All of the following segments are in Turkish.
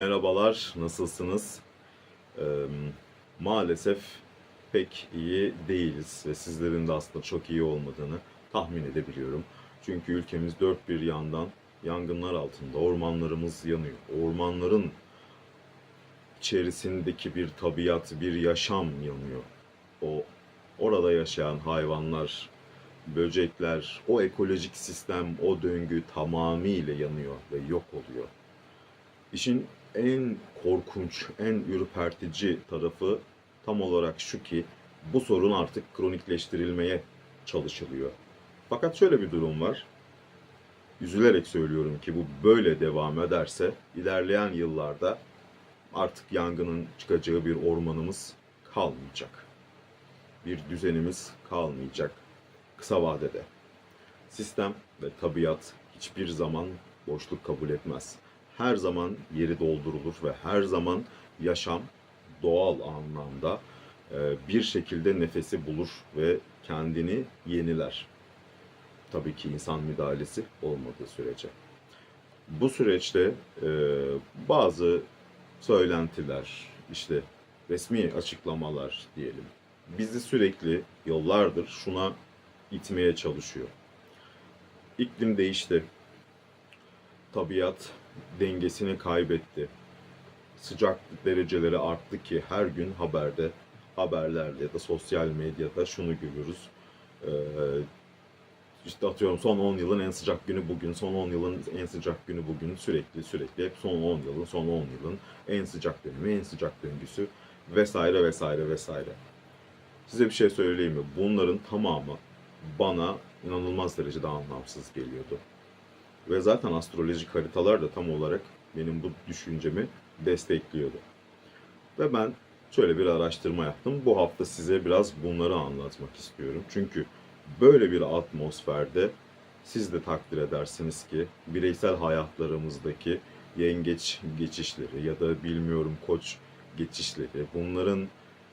Merhabalar, nasılsınız? Ee, maalesef pek iyi değiliz ve sizlerin de aslında çok iyi olmadığını tahmin edebiliyorum. Çünkü ülkemiz dört bir yandan yangınlar altında, ormanlarımız yanıyor. Ormanların içerisindeki bir tabiat, bir yaşam yanıyor. O orada yaşayan hayvanlar, böcekler, o ekolojik sistem, o döngü tamamıyla yanıyor ve yok oluyor. İşin en korkunç, en ürpertici tarafı tam olarak şu ki bu sorun artık kronikleştirilmeye çalışılıyor. Fakat şöyle bir durum var. Üzülerek söylüyorum ki bu böyle devam ederse ilerleyen yıllarda artık yangının çıkacağı bir ormanımız kalmayacak. Bir düzenimiz kalmayacak kısa vadede. Sistem ve tabiat hiçbir zaman boşluk kabul etmez. Her zaman yeri doldurulur ve her zaman yaşam doğal anlamda e, bir şekilde nefesi bulur ve kendini yeniler. Tabii ki insan müdahalesi olmadığı sürece. Bu süreçte e, bazı söylentiler, işte resmi açıklamalar diyelim, bizi sürekli yıllardır şuna itmeye çalışıyor. İklim değişti. Tabiat dengesini kaybetti. Sıcaklık dereceleri arttı ki her gün haberde, haberlerde ya da sosyal medyada şunu görürüz. Ee, işte atıyorum son 10 yılın en sıcak günü bugün, son 10 yılın en sıcak günü bugün sürekli sürekli hep son 10 yılın, son 10 yılın en sıcak dönemi, en sıcak döngüsü vesaire vesaire vesaire. Size bir şey söyleyeyim mi? Bunların tamamı bana inanılmaz derecede anlamsız geliyordu. Ve zaten astrolojik haritalar da tam olarak benim bu düşüncemi destekliyordu. Ve ben şöyle bir araştırma yaptım. Bu hafta size biraz bunları anlatmak istiyorum. Çünkü böyle bir atmosferde siz de takdir edersiniz ki bireysel hayatlarımızdaki yengeç geçişleri ya da bilmiyorum koç geçişleri bunların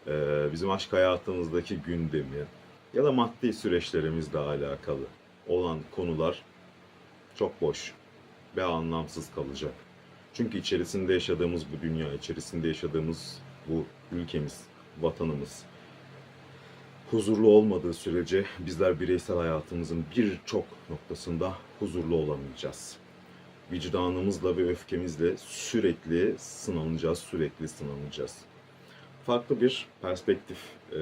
e, bizim aşk hayatımızdaki gündemi ya da maddi süreçlerimizle alakalı olan konular çok boş ve anlamsız kalacak. Çünkü içerisinde yaşadığımız bu dünya, içerisinde yaşadığımız bu ülkemiz, vatanımız huzurlu olmadığı sürece bizler bireysel hayatımızın birçok noktasında huzurlu olamayacağız. Vicdanımızla ve öfkemizle sürekli sınanacağız, sürekli sınanacağız. Farklı bir perspektif e,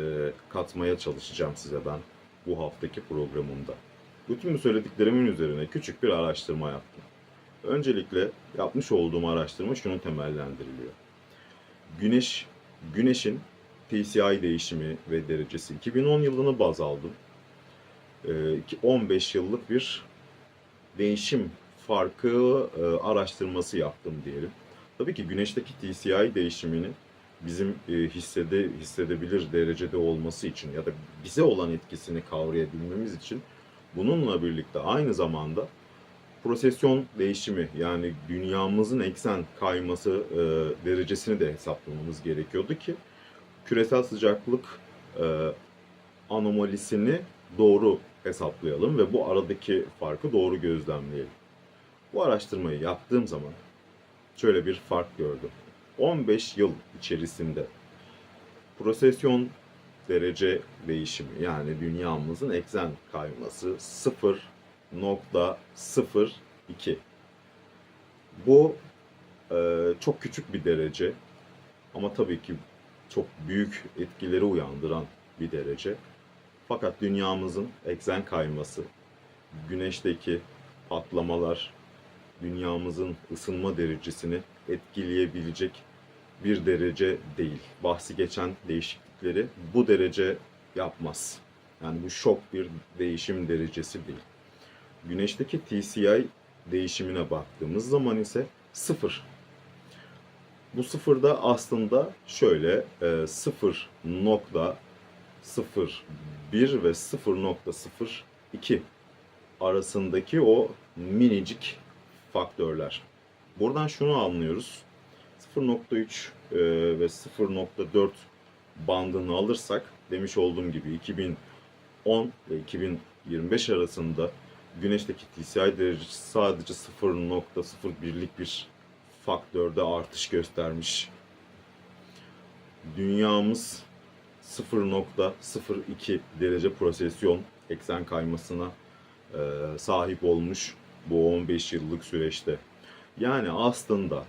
katmaya çalışacağım size ben bu haftaki programımda. Bütün bu söylediklerimin üzerine küçük bir araştırma yaptım. Öncelikle yapmış olduğum araştırma şunu temellendiriliyor. Güneş, Güneş'in TCI değişimi ve derecesi 2010 yılını baz aldım. Ee, 15 yıllık bir değişim farkı e, araştırması yaptım diyelim. Tabii ki Güneş'teki TCI değişimini bizim e, hissede hissedebilir derecede olması için ya da bize olan etkisini kavrayabilmemiz için bununla birlikte aynı zamanda prosesyon değişimi yani dünyamızın eksen kayması e, derecesini de hesaplamamız gerekiyordu ki küresel sıcaklık e, anomalisini doğru hesaplayalım ve bu aradaki farkı doğru gözlemleyelim. Bu araştırmayı yaptığım zaman şöyle bir fark gördüm. 15 yıl içerisinde prosesyon derece değişimi yani dünyamızın eksen kayması 0.02. Bu e, çok küçük bir derece ama tabii ki çok büyük etkileri uyandıran bir derece. Fakat dünyamızın eksen kayması, güneşteki patlamalar, dünyamızın ısınma derecesini etkileyebilecek bir derece değil. Bahsi geçen değişiklikleri bu derece yapmaz. Yani bu şok bir değişim derecesi değil. Güneşteki TCI değişimine baktığımız zaman ise sıfır. Bu sıfırda aslında şöyle e, 0.01 ve 0.02 arasındaki o minicik faktörler. Buradan şunu anlıyoruz. 0.3 e, ve 0.4 bandını alırsak demiş olduğum gibi 2010 ve 2025 arasında güneşteki TCI derecesi sadece 0.01'lik bir faktörde artış göstermiş. Dünyamız 0.02 derece prosesyon eksen kaymasına e, sahip olmuş bu 15 yıllık süreçte. Yani aslında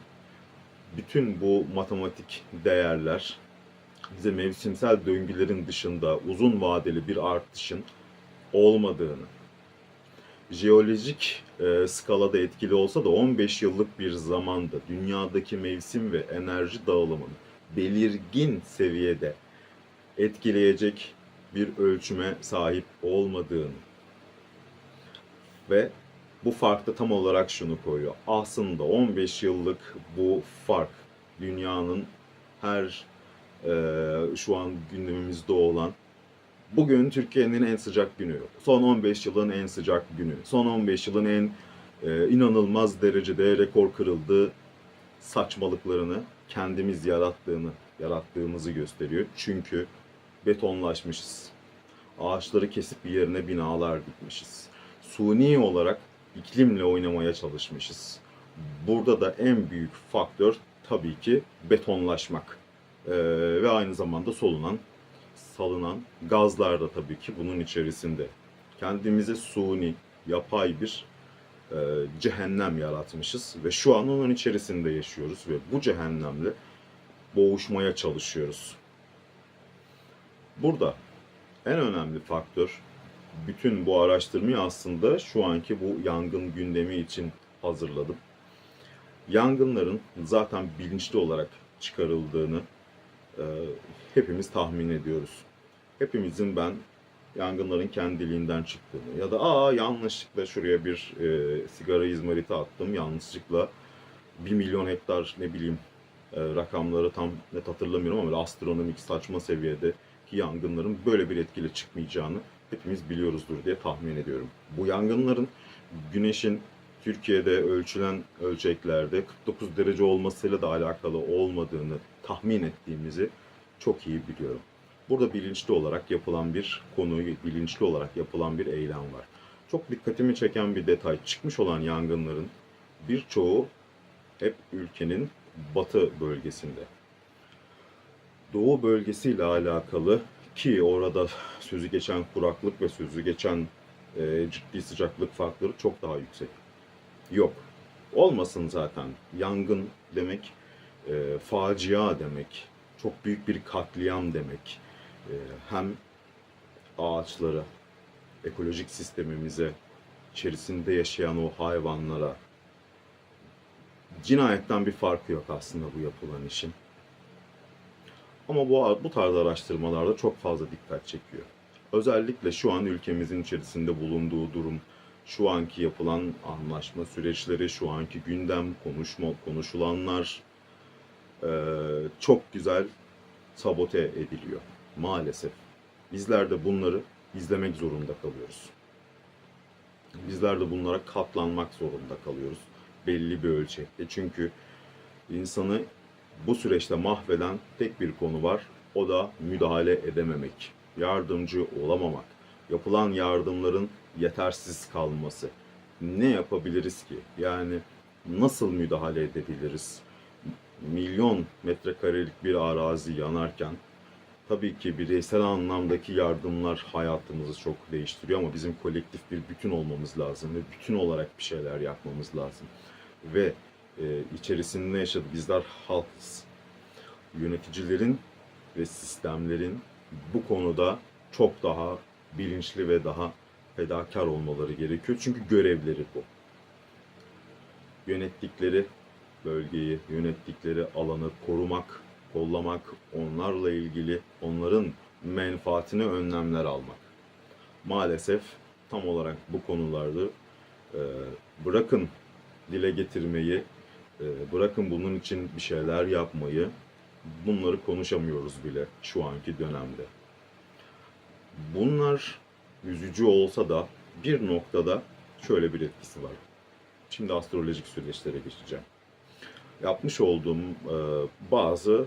bütün bu matematik değerler bize mevsimsel döngülerin dışında uzun vadeli bir artışın olmadığını, jeolojik e, skalada etkili olsa da 15 yıllık bir zamanda dünyadaki mevsim ve enerji dağılımını belirgin seviyede etkileyecek bir ölçüme sahip olmadığını ve bu fark da tam olarak şunu koyuyor. Aslında 15 yıllık bu fark dünyanın her şu an gündemimizde olan bugün Türkiye'nin en sıcak günü. Son 15 yılın en sıcak günü. Son 15 yılın en e, inanılmaz derecede rekor kırıldığı saçmalıklarını kendimiz yarattığını, yarattığımızı gösteriyor. Çünkü betonlaşmışız. Ağaçları kesip yerine binalar dikmişiz. Suni olarak iklimle oynamaya çalışmışız. Burada da en büyük faktör tabii ki betonlaşmak. Ee, ve aynı zamanda solunan, salınan gazlar da tabii ki bunun içerisinde. Kendimize suni, yapay bir e, cehennem yaratmışız ve şu an onun içerisinde yaşıyoruz ve bu cehennemle boğuşmaya çalışıyoruz. Burada en önemli faktör bütün bu araştırmayı aslında şu anki bu yangın gündemi için hazırladım. Yangınların zaten bilinçli olarak çıkarıldığını e, hepimiz tahmin ediyoruz. Hepimizin ben yangınların kendiliğinden çıktığını ya da aa yanlışlıkla şuraya bir e, sigara izmariti attım yanlışlıkla 1 milyon hektar ne bileyim e, rakamları tam net hatırlamıyorum ama astronomik saçma seviyede ki yangınların böyle bir etkili çıkmayacağını hepimiz biliyoruzdur diye tahmin ediyorum. Bu yangınların güneşin Türkiye'de ölçülen ölçeklerde 49 derece olmasıyla da alakalı olmadığını tahmin ettiğimizi çok iyi biliyorum. Burada bilinçli olarak yapılan bir konu, bilinçli olarak yapılan bir eylem var. Çok dikkatimi çeken bir detay. Çıkmış olan yangınların birçoğu hep ülkenin batı bölgesinde. Doğu bölgesiyle alakalı ki orada sözü geçen kuraklık ve sözü geçen e, ciddi sıcaklık farkları çok daha yüksek. Yok. Olmasın zaten. Yangın demek e, facia demek. Çok büyük bir katliam demek. E, hem ağaçlara, ekolojik sistemimize, içerisinde yaşayan o hayvanlara cinayetten bir farkı yok aslında bu yapılan işin. Ama bu, bu tarz araştırmalarda çok fazla dikkat çekiyor. Özellikle şu an ülkemizin içerisinde bulunduğu durum, şu anki yapılan anlaşma süreçleri, şu anki gündem, konuşma, konuşulanlar eee, çok güzel sabote ediliyor maalesef. Bizler de bunları izlemek zorunda kalıyoruz. Bizler de bunlara katlanmak zorunda kalıyoruz belli bir ölçekte. Çünkü insanı bu süreçte mahveden tek bir konu var. O da müdahale edememek, yardımcı olamamak, yapılan yardımların yetersiz kalması. Ne yapabiliriz ki? Yani nasıl müdahale edebiliriz? Milyon metrekarelik bir arazi yanarken tabii ki bireysel anlamdaki yardımlar hayatımızı çok değiştiriyor ama bizim kolektif bir bütün olmamız lazım ve bütün olarak bir şeyler yapmamız lazım. Ve e, içerisinde yaşadı bizler halkız. Yöneticilerin ve sistemlerin bu konuda çok daha bilinçli ve daha fedakar olmaları gerekiyor. Çünkü görevleri bu. Yönettikleri bölgeyi, yönettikleri alanı korumak, kollamak, onlarla ilgili onların menfaatine önlemler almak. Maalesef tam olarak bu konularda e, bırakın dile getirmeyi, e, bırakın bunun için bir şeyler yapmayı, bunları konuşamıyoruz bile şu anki dönemde. Bunlar üzücü olsa da bir noktada şöyle bir etkisi var. Şimdi astrolojik süreçlere geçeceğim. Yapmış olduğum e, bazı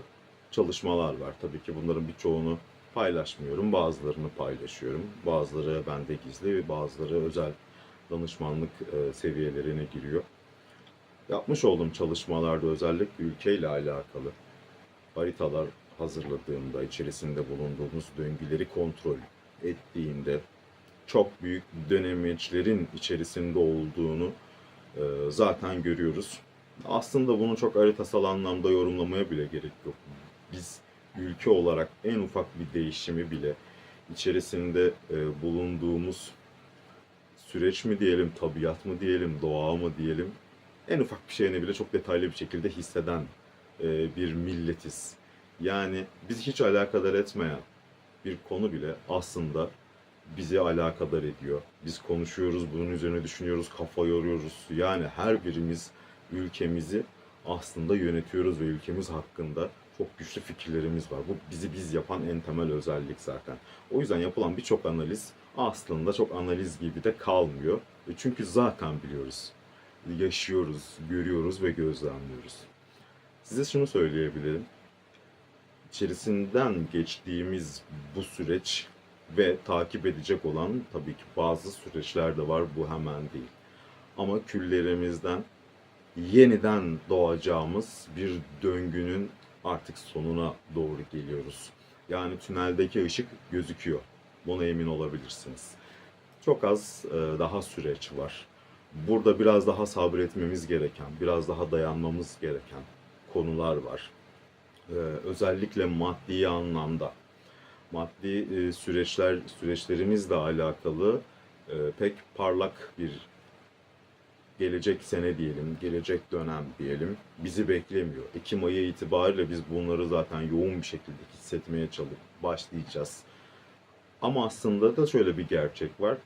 çalışmalar var. Tabii ki bunların birçoğunu paylaşmıyorum. Bazılarını paylaşıyorum. Bazıları bende gizli ve bazıları özel danışmanlık e, seviyelerine giriyor. Yapmış olduğum çalışmalarda özellikle ülkeyle alakalı haritalar hazırladığımda, içerisinde bulunduğumuz döngüleri kontrol ettiğimde çok büyük dönemeçlerin içerisinde olduğunu e, zaten görüyoruz. Aslında bunu çok haritasal anlamda yorumlamaya bile gerek yok. Biz ülke olarak en ufak bir değişimi bile içerisinde e, bulunduğumuz süreç mi diyelim, tabiat mı diyelim, doğa mı diyelim en ufak bir şeyini bile çok detaylı bir şekilde hisseden e, bir milletiz. Yani bizi hiç alakadar etmeyen bir konu bile aslında bizi alakadar ediyor. Biz konuşuyoruz, bunun üzerine düşünüyoruz, kafa yoruyoruz. Yani her birimiz ülkemizi aslında yönetiyoruz ve ülkemiz hakkında çok güçlü fikirlerimiz var. Bu bizi biz yapan en temel özellik zaten. O yüzden yapılan birçok analiz aslında çok analiz gibi de kalmıyor. E Çünkü zaten biliyoruz. Yaşıyoruz, görüyoruz ve gözlemliyoruz. Size şunu söyleyebilirim. İçerisinden geçtiğimiz bu süreç ve takip edecek olan tabii ki bazı süreçler de var. Bu hemen değil. Ama küllerimizden yeniden doğacağımız bir döngünün artık sonuna doğru geliyoruz. Yani tüneldeki ışık gözüküyor. Buna emin olabilirsiniz. Çok az e, daha süreç var. Burada biraz daha sabretmemiz gereken, biraz daha dayanmamız gereken konular var. E, özellikle maddi anlamda maddi e, süreçler süreçlerimizle alakalı pek parlak bir gelecek sene diyelim, gelecek dönem diyelim bizi beklemiyor. Ekim ayı itibariyle biz bunları zaten yoğun bir şekilde hissetmeye çalışıp başlayacağız. Ama aslında da şöyle bir gerçek var.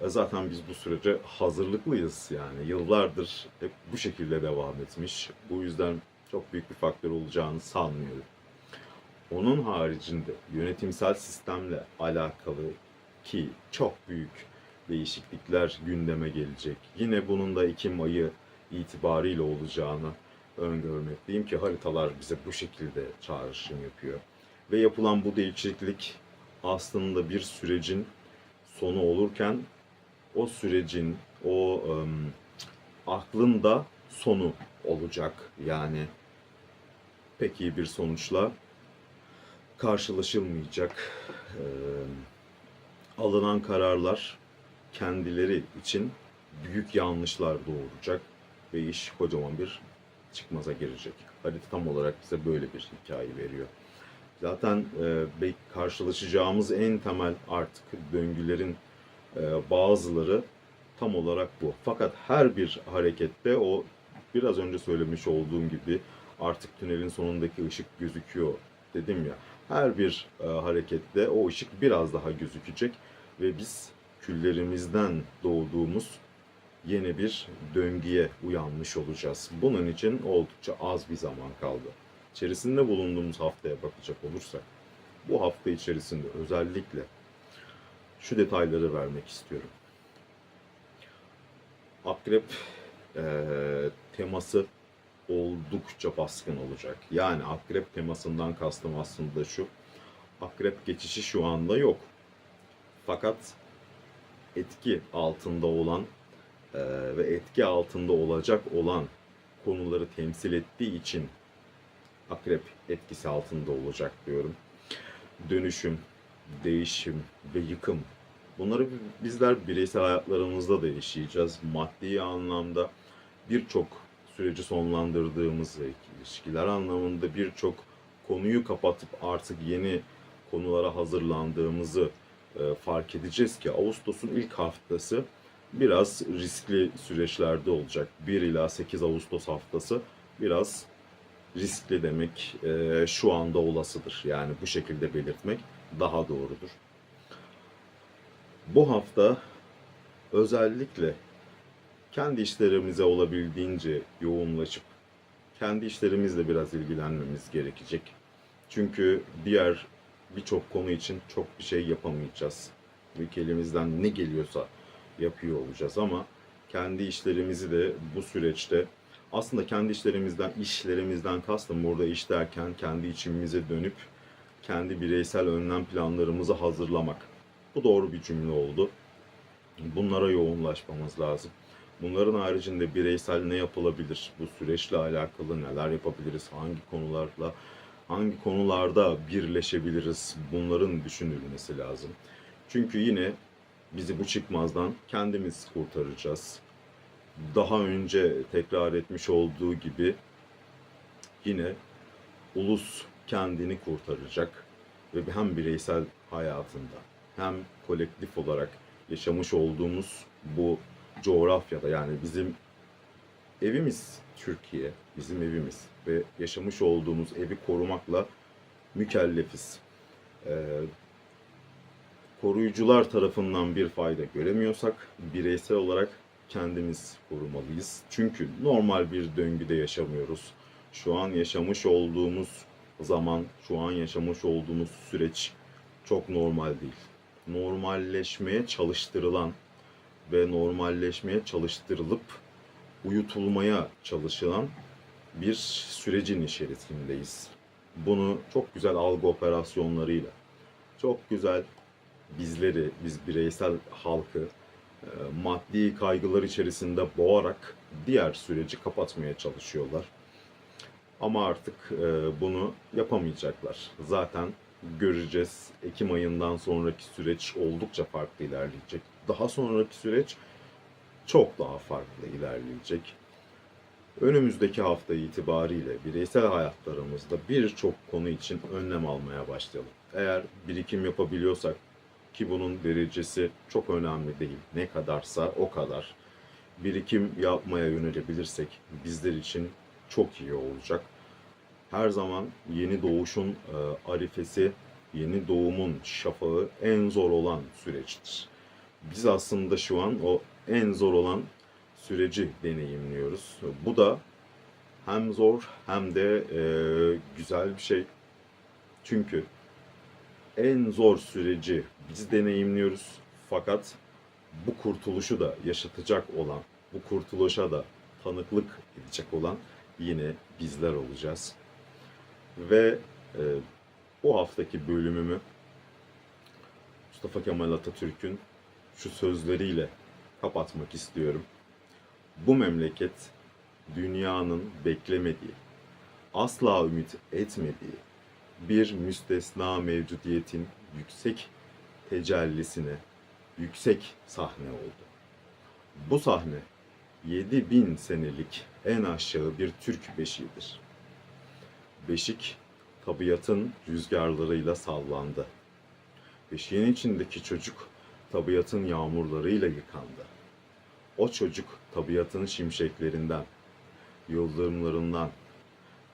E, Zaten biz bu sürece hazırlıklıyız yani. Yıllardır hep bu şekilde devam etmiş. Bu yüzden çok büyük bir faktör olacağını sanmıyorum. Onun haricinde yönetimsel sistemle alakalı ki çok büyük değişiklikler gündeme gelecek. Yine bunun da Ekim ayı itibariyle olacağını öngörmekteyim ki haritalar bize bu şekilde çağrışım yapıyor. Ve yapılan bu değişiklik aslında bir sürecin sonu olurken o sürecin, o ım, aklın da sonu olacak. Yani pek iyi bir sonuçla karşılaşılmayacak. Ee, alınan kararlar kendileri için büyük yanlışlar doğuracak ve iş kocaman bir çıkmaza girecek. Harita tam olarak bize böyle bir hikaye veriyor. Zaten e, karşılaşacağımız en temel artık döngülerin e, bazıları tam olarak bu. Fakat her bir harekette o biraz önce söylemiş olduğum gibi artık tünelin sonundaki ışık gözüküyor dedim ya. Her bir e, harekette o ışık biraz daha gözükecek ve biz küllerimizden doğduğumuz yeni bir döngüye uyanmış olacağız. Bunun için oldukça az bir zaman kaldı. İçerisinde bulunduğumuz haftaya bakacak olursak, bu hafta içerisinde özellikle şu detayları vermek istiyorum. Akrep eee, teması oldukça baskın olacak. Yani akrep temasından kastım aslında şu. Akrep geçişi şu anda yok. Fakat etki altında olan eee, ve etki altında olacak olan konuları temsil ettiği için akrep etkisi altında olacak diyorum. Dönüşüm, değişim ve yıkım. Bunları bizler bireysel hayatlarımızda da yaşayacağız. Maddi anlamda birçok süreci sonlandırdığımız ilişkiler anlamında birçok konuyu kapatıp artık yeni konulara hazırlandığımızı e, fark edeceğiz ki Ağustos'un ilk haftası biraz riskli süreçlerde olacak. 1 ila 8 Ağustos haftası biraz riskli demek e, şu anda olasıdır. Yani bu şekilde belirtmek daha doğrudur. Bu hafta özellikle kendi işlerimize olabildiğince yoğunlaşıp kendi işlerimizle biraz ilgilenmemiz gerekecek. Çünkü diğer birçok konu için çok bir şey yapamayacağız. Ülkemizden ne geliyorsa yapıyor olacağız ama kendi işlerimizi de bu süreçte aslında kendi işlerimizden, işlerimizden kastım burada iş derken kendi içimize dönüp kendi bireysel önlem planlarımızı hazırlamak. Bu doğru bir cümle oldu. Bunlara yoğunlaşmamız lazım. Bunların haricinde bireysel ne yapılabilir? Bu süreçle alakalı neler yapabiliriz? Hangi konularla hangi konularda birleşebiliriz? Bunların düşünülmesi lazım. Çünkü yine bizi bu çıkmazdan kendimiz kurtaracağız. Daha önce tekrar etmiş olduğu gibi yine ulus kendini kurtaracak ve hem bireysel hayatında hem kolektif olarak yaşamış olduğumuz bu coğrafyada yani bizim evimiz Türkiye, bizim evimiz ve yaşamış olduğumuz evi korumakla mükellefiz. Ee, koruyucular tarafından bir fayda göremiyorsak bireysel olarak kendimiz korumalıyız. Çünkü normal bir döngüde yaşamıyoruz. Şu an yaşamış olduğumuz zaman, şu an yaşamış olduğumuz süreç çok normal değil. Normalleşmeye çalıştırılan ve normalleşmeye çalıştırılıp uyutulmaya çalışılan bir sürecin içerisindeyiz. Bunu çok güzel algı operasyonlarıyla, çok güzel bizleri, biz bireysel halkı e, maddi kaygılar içerisinde boğarak diğer süreci kapatmaya çalışıyorlar. Ama artık e, bunu yapamayacaklar. Zaten göreceğiz. Ekim ayından sonraki süreç oldukça farklı ilerleyecek. Daha sonraki süreç çok daha farklı ilerleyecek. Önümüzdeki hafta itibariyle bireysel hayatlarımızda birçok konu için önlem almaya başlayalım. Eğer birikim yapabiliyorsak ki bunun derecesi çok önemli değil. Ne kadarsa o kadar. Birikim yapmaya yönelebilirsek bizler için çok iyi olacak. Her zaman yeni doğuşun e, arifesi, yeni doğumun şafağı en zor olan süreçtir. Biz aslında şu an o en zor olan süreci deneyimliyoruz. Bu da hem zor hem de e, güzel bir şey. Çünkü en zor süreci biz deneyimliyoruz. Fakat bu kurtuluşu da yaşatacak olan, bu kurtuluşa da tanıklık edecek olan yine bizler olacağız. Ve e, bu haftaki bölümümü Mustafa Kemal Atatürk'ün şu sözleriyle kapatmak istiyorum. Bu memleket dünyanın beklemediği, asla ümit etmediği bir müstesna mevcudiyetin yüksek tecellisine, yüksek sahne oldu. Bu sahne 7000 senelik en aşağı bir Türk beşiğidir. Beşik tabiatın rüzgarlarıyla sallandı. Beşiğin içindeki çocuk tabiatın yağmurlarıyla yıkandı. O çocuk tabiatın şimşeklerinden, yıldırımlarından,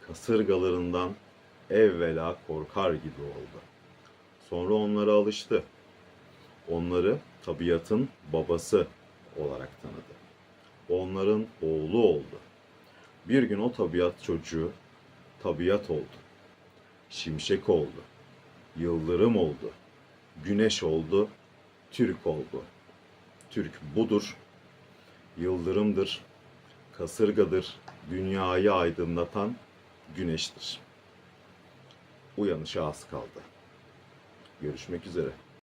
kasırgalarından evvela korkar gibi oldu. Sonra onlara alıştı. Onları tabiatın babası olarak tanıdı. Onların oğlu oldu. Bir gün o tabiat çocuğu tabiat oldu. Şimşek oldu. Yıldırım oldu. Güneş oldu. Türk oldu. Türk budur. Yıldırımdır. Kasırgadır. Dünyayı aydınlatan güneştir. Uyanışa az kaldı. Görüşmek üzere.